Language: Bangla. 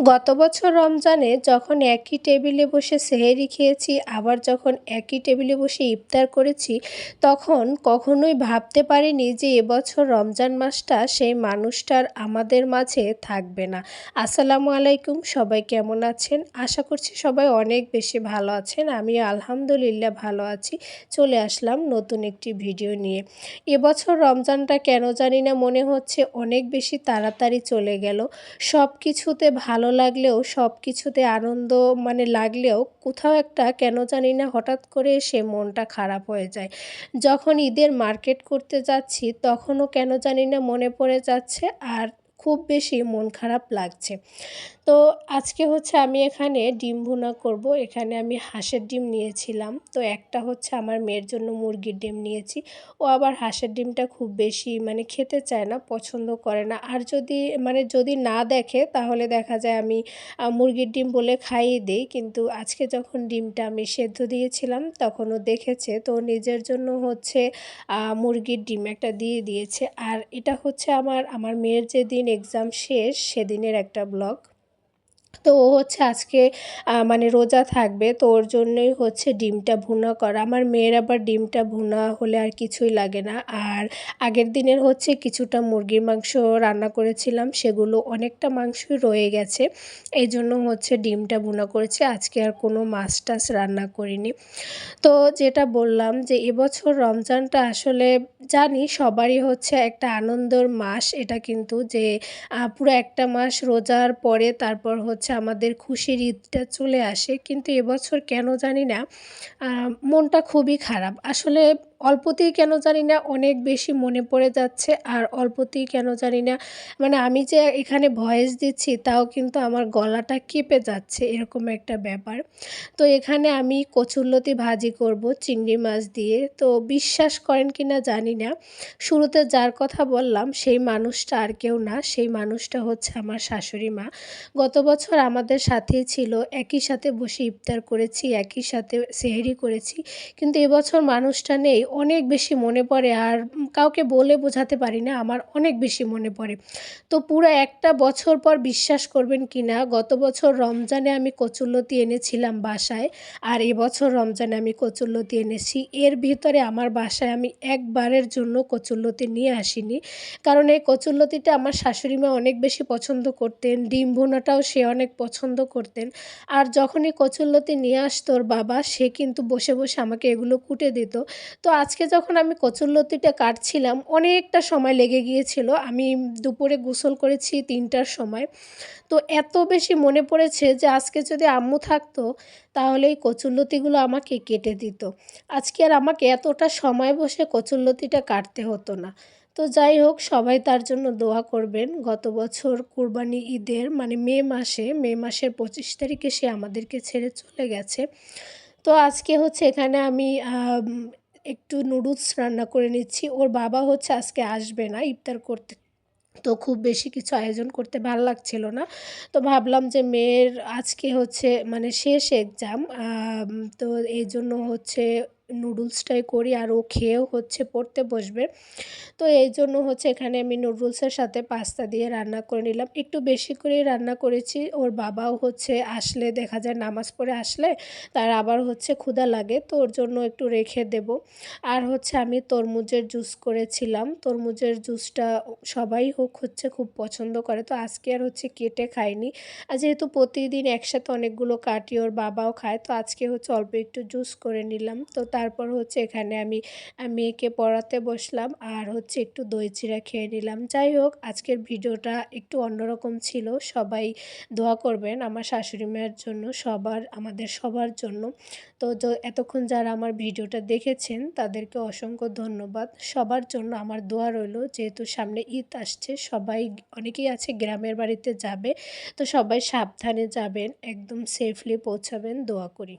গত বছর রমজানে যখন একই টেবিলে বসে সেহেরি খেয়েছি, আবার যখন একই টেবিলে বসে ইফতার করেছি, তখন কখনোই ভাবতে পারিনি যে এবছর রমজান মাসটা সেই মানুষটার আমাদের মাঝে থাকবে না। আসসালামু আলাইকুম, সবাই কেমন আছেন? আশা করছি সবাই অনেক বেশি ভালো আছেন। আমি আলহামদুলিল্লাহ ভালো আছি। চলে আসলাম নতুন একটি ভিডিও নিয়ে। এবছর রমজানটা কেন জানি না মনে হচ্ছে অনেক বেশি তাড়াতাড়ি চলে গেল। সব কিছুতে ভালো লাগলেও সব কিছুতে আনন্দ মানে লাগলেও কোথাও একটা কেন জানি না হঠাৎ করে সে মনটা খারাপ হয়ে যায়। যখন ঈদের মার্কেট করতে যাচ্ছি, তখনও কেন জানি না মনে পড়ে যাচ্ছে আর খুব বেশি মন খারাপ লাগছে। তো আজকে হচ্ছে আমি এখানে ডিম ভুনা করব। এখানে আমি হাঁসের ডিম নিয়েছিলাম। তো একটা হচ্ছে আমার মেয়ের জন্য মুরগির ডিম নিয়েছি। ও আবার হাঁসের ডিমটা খুব বেশি মানে খেতে চায় না, পছন্দ করে না। আর যদি মানে যদি না দেখে, তাহলে দেখা যায় আমি মুরগির ডিম বলে খাইয়ে দিই। কিন্তু আজকে যখন ডিমটা আমি সেদ্ধ দিয়েছিলাম তখনও দেখেছে, তো নিজের জন্য হচ্ছে মুরগির ডিম একটা দিয়ে দিয়েছে। আর এটা হচ্ছে আমার আমার মেয়ের যেদিন এক্সাম শেষ, সেদিনের একটা ব্লগ তো ও হচ্ছে আজকে মানে রোজা থাকবে, তো ওর জন্যই হচ্ছে ডিমটা ভুনা করা। আমার মেয়ের আবার ডিমটা ভুনা হলে আর কিছুই লাগে না। আর আগের দিনের হচ্ছে কিছুটা মুরগির মাংস রান্না করেছিলাম, সেগুলো অনেকটা মাংসই রয়ে গেছে। এই জন্য হচ্ছে ডিমটা ভুনা করেছে। আজকে আর কোনো মাছ টাছ রান্না করিনি। তো যেটা বললাম যে, এবছর রমজানটা আসলে জানি সবারই হচ্ছে একটা আনন্দর মাস। এটা কিন্তু যে পুরো একটা মাস রোজার পরে তারপর হচ্ছে হচ্ছে আমাদের খুশির ঈদটা চলে আসে, কিন্তু এবছর কেন জানি না মনটা খুবই খারাপ। আসলে অল্পতেই কেন জানি না অনেক বেশি মনে পড়ে যাচ্ছে আর অল্পতেই কেন জানি না মানে আমি যে এখানে ভয়েস দিচ্ছি তাও কিন্তু আমার গলাটা কেঁপে যাচ্ছে এরকম একটা ব্যাপার। তো এখানে আমি কচুরলতি ভাজি করব চিংড়ি মাছ দিয়ে। তো বিশ্বাস করেন কি না জানি না, শুরুতে যার কথা বললাম সেই মানুষটা আর কেউ না, সেই মানুষটা হচ্ছে আমার শাশুড়ি মা। গত বছর আমাদের সাথেই ছিল, একই সাথে বসে ইফতার করেছি, একই সাথে সেহেরি করেছি, কিন্তু এবছর মানুষটা নেই অনেক বেশি মনে পড়ে আর কাউকে বলে বোঝাতে পারি না, আমার অনেক বেশি মনে পড়ে। তো পুরো একটা বছর পর বিশ্বাস করবেন কি না, গত বছর রমজানে আমি কচুরলতি এনেছিলাম বাসায় আর এবছর রমজানে আমি কচুরলতি এনেছি। এর ভিতরে আমার বাসায় আমি একবারের জন্য কচুরলতি নিয়ে আসিনি কারণ এই কচুরলতিটা আমার শাশুড়ি মা অনেক বেশি পছন্দ করতেন, ডিম ভুনাটাও সে অনেক পছন্দ করতেন আর যখনই কচুরলতি নিয়ে আসতো ওর বাবা, সে কিন্তু বসে বসে আমাকে এগুলো কুটে দিত। তো আজকে যখন আমি কচুরলতিটা কাটছিলাম, অনেকটা সময় লেগে গিয়েছিল। আমি দুপুরে গোসল করেছি তিনটার সময়। তো এত বেশি মনে পড়েছে যে আজকে যদি আম্মু থাকতো, তাহলে এই কচুরলতিগুলো আমাকে কেটে দিত। আজকে আর আমাকে এতটা সময় বসে কচুরলতিটা কাটতে হতো না। তো যাই হোক, সবাই তার জন্য দোয়া করবেন। গত বছর কুরবানি ঈদের মানে মে মাসে, মে মাসের পঁচিশ তারিখে সে আমাদেরকে ছেড়ে চলে গেছে। তো আজকে হচ্ছে এখানে আমি একটু নুডলস রান্না করে নিচ্ছি। ওর বাবা হচ্ছে আজকে আসবে না, ইফতার করতে। তো খুব বেশি কিছু আয়োজন করতে ভালো লাগছিল না। তো ভাবলাম যে মেয়ের আজকে হচ্ছে মানে শেষ এক্সাম তো এই জন্য হচ্ছে নুডলসটাই করি আর ও খেয়েও হচ্ছে পড়তে বসবে। তো এই জন্য হচ্ছে এখানে আমি নুডলসের সাথে পাস্তা দিয়ে রান্না করে নিলাম। একটু বেশি করেই রান্না করেছি। ওর বাবাও হচ্ছে আসলে দেখা যায় নামাজ পড়ে আসলে তার আবার হচ্ছে ক্ষুধা লাগে, তো ওর জন্য একটু রেখে দেব। আর হচ্ছে আমি তরমুজের জুস করেছিলাম। তরমুজের জুসটা সবাই হোক হচ্ছে খুব পছন্দ করে। তো আজকে আর হচ্ছে কেটে খাইনি। আর যেহেতু প্রতিদিন একসাথে অনেকগুলো কাটি ওর বাবাও খায়, তো আজকে হচ্ছে অল্প একটু জুস করে নিলাম। তো তারপর হচ্ছে এখানে আমি মেয়েকে পড়াতে বসলাম আর হচ্ছে একটু দই চিরা খেয়ে নিলাম। যাই হোক, আজকের ভিডিওটা একটু অন্যরকম ছিল। সবাই দোয়া করবেন আমার শাশুড়ি মায়ের জন্য, সবার, আমাদের সবার জন্য। তো এতক্ষণ যারা আমার ভিডিওটা দেখেছেন, তাদেরকে অসংখ্য ধন্যবাদ। সবার জন্য আমার দোয়া রইল, যেহেতু সামনে ঈদ আসছে, সবাই অনেকেই আছে গ্রামের বাড়িতে যাবে। তো সবাই সাবধানে যাবেন, একদম সেফলি পৌঁছাবেন, দোয়া করি।